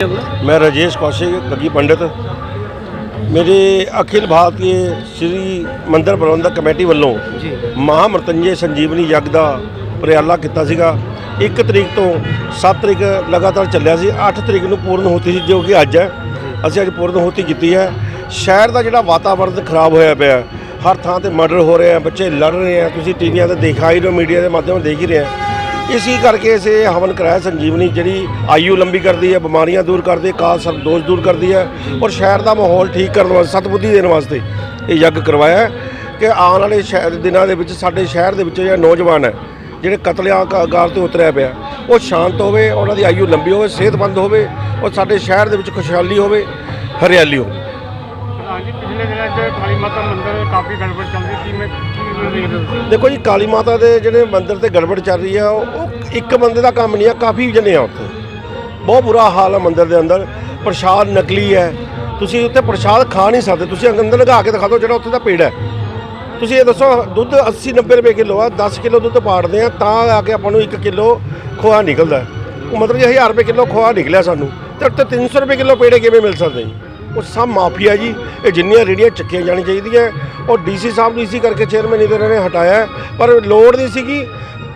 मैं राजेश कौशिक गगी पंडित ਮੇਰੇ ਅਖਿਲ ਭਾਰਤੀ ਸ੍ਰੀ ਮੰਦਰ ਪ੍ਰਬੰਧਕ ਕਮੇਟੀ ਵੱਲੋਂ ਜੀ ਮਹਾਮਰਤੰਜੇ ਸੰਜੀਵਨੀ ਯੱਗ ਦਾ ਪ੍ਰਿਆਲਾ ਕੀਤਾ ਸੀਗਾ 1 ਤਰੀਕ ਤੋਂ 7 ਤਰੀਕ ਲਗਾਤਾਰ ਚੱਲਿਆ ਸੀ 8 ਤਰੀਕ ਨੂੰ ਪੂਰਨ ਹੋਤੀ ਸੀ ਜੋ ਕਿ ਅੱਜ ਹੈ ਅਸੀਂ ਅੱਜ ਪੂਰਨ ਹੋਤੀ ਕੀਤੀ ਹੈ ਸ਼ਹਿਰ ਦਾ ਜਿਹੜਾ ਵਾਤਾਵਰਣ ਖਰਾਬ ਹੋਇਆ ਪਿਆ ਹੈ। ਹਰ ਥਾਂ ਤੇ ਮਰਡਰ ਹੋ ਰਹੇ ਆ ਬੱਚੇ ਲੜ ਰਹੇ ਆ ਤੁਸੀਂ ਟੀਵੀਆਂ ਤੇ ਦੇਖਾ ਹੀ ਰਹੇ ਮੀਡੀਆ ਦੇ ਮਾਧਿਅਮ ਦੇਖ ਹੀ ਰਹੇ ਆ ਇਸੀ ਕਰਕੇ ਇਸੇ ਹਵਨ ਕਰਾਇਆ ਸੰਜੀਵਨੀ, ਜਿਹੜੀ ਆਯੂ ਲੰਬੀ ਕਰਦੀ ਹੈ, ਬਿਮਾਰੀਆਂ ਦੂਰ ਕਰਦੀ ਹੈ, ਕਾਲ ਸਰਦੋਸ਼ ਦੂਰ ਕਰਦੀ ਹੈ ਔਰ ਸ਼ਹਿਰ ਦਾ ਮਾਹੌਲ ਠੀਕ ਕਰਨ ਵਾਸਤੇ, ਸਤਬੁੱਧੀ ਦੇਣ ਵਾਸਤੇ ਇਹ ਯੱਗ ਕਰਵਾਇਆ ਕਿ ਆਉਣ ਵਾਲੇ ਸ਼ਹਿਰ ਦਿਨਾਂ ਦੇ ਵਿੱਚ, ਸਾਡੇ ਸ਼ਹਿਰ ਦੇ ਵਿੱਚ ਜਿਹੜਾ ਨੌਜਵਾਨ ਹੈ, ਜਿਹੜੇ ਕਤਲੇਆਗਾਰ ਤੇ ਉਤਰਿਆ ਪਿਆ, ਉਹ ਸ਼ਾਂਤ ਹੋਵੇ, ਉਹਨਾਂ ਦੀ ਆਯੂ ਲੰਬੀ ਹੋਵੇ, ਸਿਹਤਮੰਦ ਹੋਵੇ ਔਰ ਸਾਡੇ ਸ਼ਹਿਰ ਦੇ ਵਿੱਚ ਖੁਸ਼ਹਾਲੀ ਹੋਵੇ, ਹਰਿਆਲੀ ਹੋਵੇ। ਹਾਂਜੀ, ਪਿਛਲੇ ਦਿਨਾਂ 'ਚ ਕਾਲੀ ਮਾਤਾ ਮੰਦਿਰ ਕਾਫੀ ਗੜਬੜ ਚੱਲਦੀ ਸੀ, ਮੈਂ ਦੇਖੋ ਜੀ, ਕਾਲੀ ਮਾਤਾ ਦੇ ਜਿਹੜੇ ਮੰਦਿਰ ਤੇ ਗੜਬੜ ਚੱਲ ਰਹੀ ਆ, ਉਹ ਉਹ ਇੱਕ ਬੰਦੇ ਦਾ ਕੰਮ ਨਹੀਂ ਆ, ਕਾਫੀ ਜਣੇ ਆ ਉੱਥੇ। ਬਹੁਤ ਬੁਰਾ ਹਾਲ ਆ ਮੰਦਿਰ ਦੇ ਅੰਦਰ। ਪ੍ਰਸ਼ਾਦ ਨਕਲੀ ਹੈ। ਤੁਸੀਂ ਉੱਥੇ ਪ੍ਰਸ਼ਾਦ ਖਾ ਨਹੀਂ ਸਕਦੇ। ਤੁਸੀਂ ਅੰਦਰ ਲਗਾ ਕੇ ਦਿਖਾ ਦਿਓ ਜਿਹੜਾ ਉੱਥੇ ਦਾ ਪੇੜ ਹੈ। ਤੁਸੀਂ ਇਹ ਦੱਸੋ, ਦੁੱਧ 80 90 ਰੁਪਏ ਕਿਲੋ ਆ 10 ਕਿਲੋ ਦੁੱਧ ਪਾੜਦੇ ਆ, ਤਾਂ ਆ ਕੇ ਆਪਾਂ ਨੂੰ 1 ਕਿਲੋ ਖੋਆ ਨਿਕਲਦਾ ਮਤਲਬ ਕਿ 1000 ਰੁਪਏ ਕਿਲੋ ਖੋਆ ਨਿਕਲਿਆ ਸਾਨੂੰ। ਤੇ ਉੱਥੇ 300 ਰੁਪਏ ਕਿਲੋ ਪੇੜੇ ਕਿਵੇਂ ਮਿਲ ਸਕਦੇ ਜੀ? ਉਹ ਸਭ ਮਾਫੀਆ ਜੀ। ਇਹ ਜਿੰਨੀਆਂ ਰੇੜੀਆਂ ਚੱਕੀਆਂ ਜਾਣੀ ਚਾਹੀਦੀਆਂ ਔਰ ਡੀਸੀ ਸਾਹਿਬ ਨੂੰ ਡੀਸੀ ਕਰਕੇ ਚੇਅਰਮੈਨ ਇਹਨਾਂ ਨੇ ਹਟਾਇਆ। ਪਰ ਲੋੜ ਨਹੀਂ ਸੀਗੀ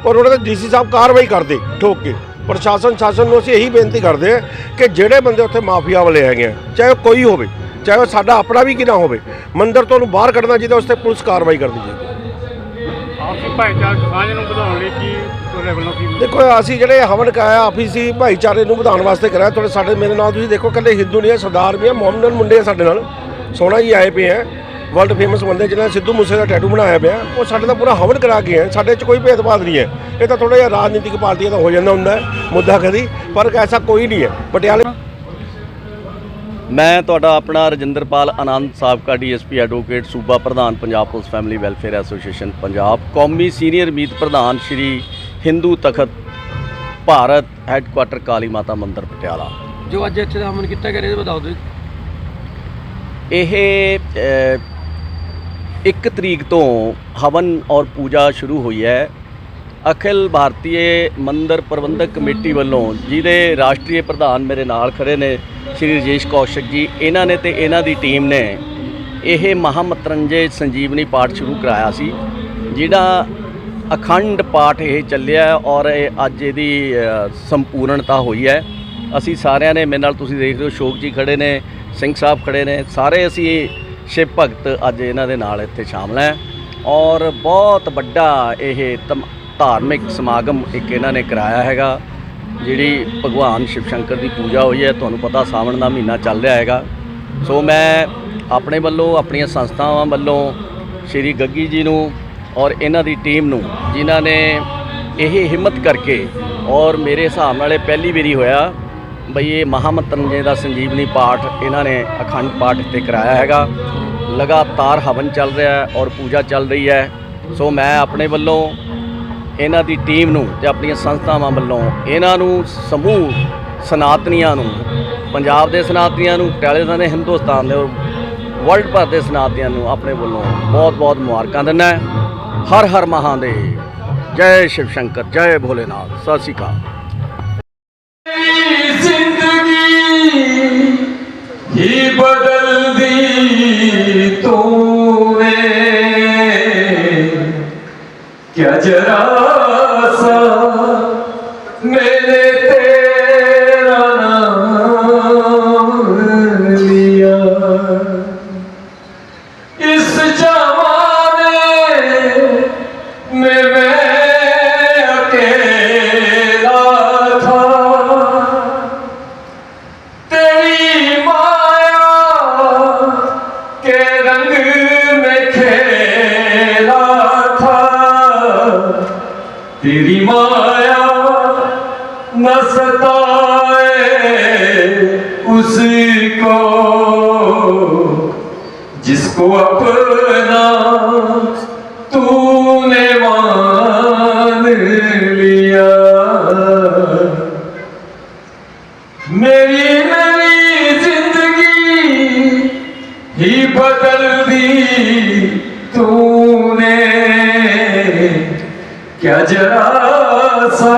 ਔਰ ਉਹਨਾਂ ਦੇ ਡੀਸੀ ਸਾਹਿਬ ਕਾਰਵਾਈ ਕਰਦੇ, ਠੋਕ ਕੇ। ਪ੍ਰਸ਼ਾਸਨ, ਸ਼ਾਸਨ ਨੂੰ ਅਸੀਂ ਇਹੀ ਬੇਨਤੀ ਕਰਦੇ ਹਾਂ ਕਿ ਜਿਹੜੇ ਬੰਦੇ ਉੱਥੇ ਮਾਫੀਆ ਵਾਲੇ ਹੈਗੇ ਆ, ਚਾਹੇ ਉਹ ਕੋਈ ਹੋਵੇ, ਚਾਹੇ ਉਹ ਸਾਡਾ ਆਪਣਾ ਵੀ ਕਿ ਨਾ ਹੋਵੇ, ਮੰਦਰ ਤੋਂ ਉਹਨੂੰ ਬਾਹਰ ਕੱਢਣਾ ਚਾਹੀਦਾ ਉਸ ਤੇ ਪੁਲਿਸ ਕਾਰਵਾਈ ਕਰਦੀ ਚਾਹੀਦੀ ਆਪਸੀ ਭਾਈਚਾਰਕ ਸਾਂਝ ਨੂੰ ਵਧਾਉਣ ਲਈ ਕੀ ਤੁਹਾਡੇ ਵੱਲੋਂ ਕੀ ਦੇਖੋ, ਅਸੀਂ ਜਿਹੜੇ ਹਵਨ ਕਾਇਆ ਆਪਸੀ ਭਾਈਚਾਰੇ ਨੂੰ ਵਧਾਉਣ ਵਾਸਤੇ ਕਰਾਇਆ ਤੁਹਾਡੇ ਸਾਡੇ ਮੇਰੇ ਨਾਲ ਤੁਸੀਂ ਦੇਖੋ ਕੱਲੇ ਹਿੰਦੂ ਨਹੀਂ ਹੈ, ਸਰਦਾਰ ਵੀ ਆ ਮੁਹੰਮਦਨ ਮੁੰਡੇ ਆ ਸਾਡੇ ਨਾਲ। ਸੋਹਣਾ ਜੀ ਆਏ ਪਏ ਹੈ। ਵਰਲਡ ਫੇਮਸ ਬੰਦੇ ਜਿਹਨਾਂ ਸਿੱਧੂ ਮੂਸੇ ਦਾ ਟੈਟੂ ਬਣਾਇਆ ਪਿਆ। ਉਹ ਸਾਡੇ ਦਾ ਪੂਰਾ ਹਵਨ ਕਰਾ ਕੇ ਹੈ ਸਾਡੇ 'ਚ ਕੋਈ ਭੇਦਭਾਵ ਨਹੀਂ ਹੈ। ਇਹ ਤਾਂ ਥੋੜਾ ਜਿਹਾ ਰਾਜਨੀਤਿਕ ਪਾਰਟੀਆਂ ਦਾ ਹੋ ਜਾਂਦਾ ਹੁੰਦਾ ਮੁੱਦਾ ਕਦੀ। ਪਰ ਐਸਾ ਕੋਈ ਨਹੀਂ ਹੈ। ਪਟਿਆਲੇ ਮੈਂ ਤੁਹਾਡਾ ਆਪਣਾ ਰਜਿੰਦਰਪਾਲ ਆਨੰਦ ਸਾਬਕਾ ਡੀਐਸਪੀ ਐਡਵੋਕੇਟ ਸੂਬਾ ਪ੍ਰਧਾਨ Punjab police family welfare association Punjab ਕੌਮੀ ਸੀਨੀਅਰ ਮੀਤ ਪ੍ਰਧਾਨ ਸ਼੍ਰੀ ਹਿੰਦੂ ਤਖਤ ਭਾਰਤ ਹੈੱਡਕੁਆਟਰ ਕਾਲੀ ਮਾਤਾ ਮੰਦਿਰ ਪਟਿਆਲਾ। ਜੋ ਅੱਜ ਇੱਥੇ ਦਾ ਹਮਨ ਕੀਤਾ ਗਿਆ ਇਹਦੇ ਬਤਾਓ ਦਿਓ ਇਹ ਅ, ਇੱਕ ਤਰੀਕ ਤੋਂ ਹਵਨ ਔਰ ਪੂਜਾ ਸ਼ੁਰੂ ਹੋਈ ਹੈ। ਅਖਿਲ ਭਾਰਤੀ ਮੰਦਰ ਪ੍ਰਬੰਧਕ ਕਮੇਟੀ ਵੱਲੋਂ ਜਿਹਦੇ ਰਾਸ਼ਟਰੀ ਪ੍ਰਧਾਨ ਮੇਰੇ ਨਾਲ ਖੜੇ ਨੇ ਸ਼੍ਰੀ ਰਜੇਸ਼ ਕੌਸ਼ਿਕ ਜੀ, ਇਹਨਾਂ ਨੇ ਤੇ ਇਹਨਾਂ ਦੀ ਟੀਮ ਨੇ ਇਹ ਮਹਾਮਤਰੰਜੇ ਸੰਜੀਵਨੀ ਪਾਠ ਸ਼ੁਰੂ ਕਰਾਇਆ ਸੀ, ਜਿਹੜਾ ਅਖੰਡ ਪਾਠ ਇਹ ਚੱਲਿਆ ਔਰ ਇਹ ਅੱਜ ਇਹਦੀ ਸੰਪੂਰਨਤਾ ਹੋਈ ਹੈ। ਅਸੀਂ ਸਾਰਿਆਂ ਨੇ ਮੇਰੇ ਨਾਲ ਤੁਸੀਂ ਦੇਖ ਰਹੇ ਹੋ, ਸ਼ੋਕ ਜੀ ਖੜੇ ਨੇ, ਸਿੰਘ ਸਾਹਿਬ ਖੜੇ ਨੇ, ਸਾਰੇ ਅਸੀਂ ਸ਼ਿਵ ਭਗਤ ਅੱਜ ਇਹਨਾਂ ਦੇ ਨਾਲ ਇੱਥੇ ਸ਼ਾਮਲ ਹੈ। ਔਰ ਬਹੁਤ ਵੱਡਾ ਇਹ ਤਮ- ਧਾਰਮਿਕ ਸਮਾਗਮ ਇੱਕ ਇਹਨਾਂ ਨੇ ਕਰਾਇਆ ਹੈਗਾ, ਜਿਹੜੀ ਭਗਵਾਨ ਸ਼ਿਵ ਸ਼ੰਕਰ ਦੀ ਪੂਜਾ ਹੋਈ ਹੈ, ਤੁਹਾਨੂੰ ਪਤਾ ਸਾਵਣ ਦਾ ਮਹੀਨਾ ਚੱਲ ਰਿਹਾ ਹੈਗਾ। ਸੋ ਮੈਂ ਆਪਣੇ ਵੱਲੋਂ, ਆਪਣੀਆਂ ਸੰਸਥਾਵਾਂ ਵੱਲੋਂ ਸ਼੍ਰੀ ਗੱਗੀ ਜੀ ਨੂੰ ਔਰ ਇਹਨਾਂ ਦੀ ਟੀਮ ਨੂੰ, ਜਿਨ੍ਹਾਂ ਨੇ ਇਹ ਹਿੰਮਤ ਕਰਕੇ ਔਰ ਮੇਰੇ ਹਿਸਾਬ ਨਾਲ ਇਹ ਪਹਿਲੀ ਵਾਰੀ ਹੋਇਆ, ਬਈ ਇਹ ਮਹਾਮੰਤਰਜੇ ਦਾ ਸੰਜੀਵਨੀ ਪਾਠ ਇਹਨਾਂ ਨੇ ਅਖੰਡ ਪਾਠ ਤੇ ਕਰਾਇਆ ਹੈਗਾ। ਲਗਾਤਾਰ ਹਵਨ ਚੱਲ ਰਿਹਾ ਹੈ ਔਰ ਪੂਜਾ ਚੱਲ ਰਹੀ ਹੈ। ਸੋ ਮੈਂ ਆਪਣੇ ਵੱਲੋਂ ਇਹਨਾਂ ਦੀ ਟੀਮ ਨੂੰ ਤੇ ਆਪਣੀਆਂ ਸੰਸਥਾਵਾਂ ਵੱਲੋਂ ਇਹਨਾਂ ਨੂੰ ਸਮੂਹ ਸਨਾਤਨੀਆਂ ਨੂੰ, ਪੰਜਾਬ ਦੇ ਸਨਾਤਨੀਆਂ ਨੂੰ, ਪਟਿਆਲੇ ਦੇ ਹਿੰਦੁਸਤਾਨ ਦੇ ਔਰ ਵਰਲਡ ਭਰ ਦੇ ਸਨਾਤਨੀਆਂ ਨੂੰ ਆਪਣੇ ਵੱਲੋਂ ਬਹੁਤ-ਬਹੁਤ ਮੁਬਾਰਕਾਂ ਦਿੰਦਾ ਹਰ ਹਰ ਮਹਾਦੇਵ ਜੈ ਸ਼ਿਵ ਸ਼ੰਕਰ, ਜੈ ਭੋਲੇਨਾਥ, ਸਤਿ ਸ੍ਰੀ ਅਕਾਲ। ਜਰਾ تیری مایا نہ ستائے اس کو جس کو اپنا تو क्या जरा सा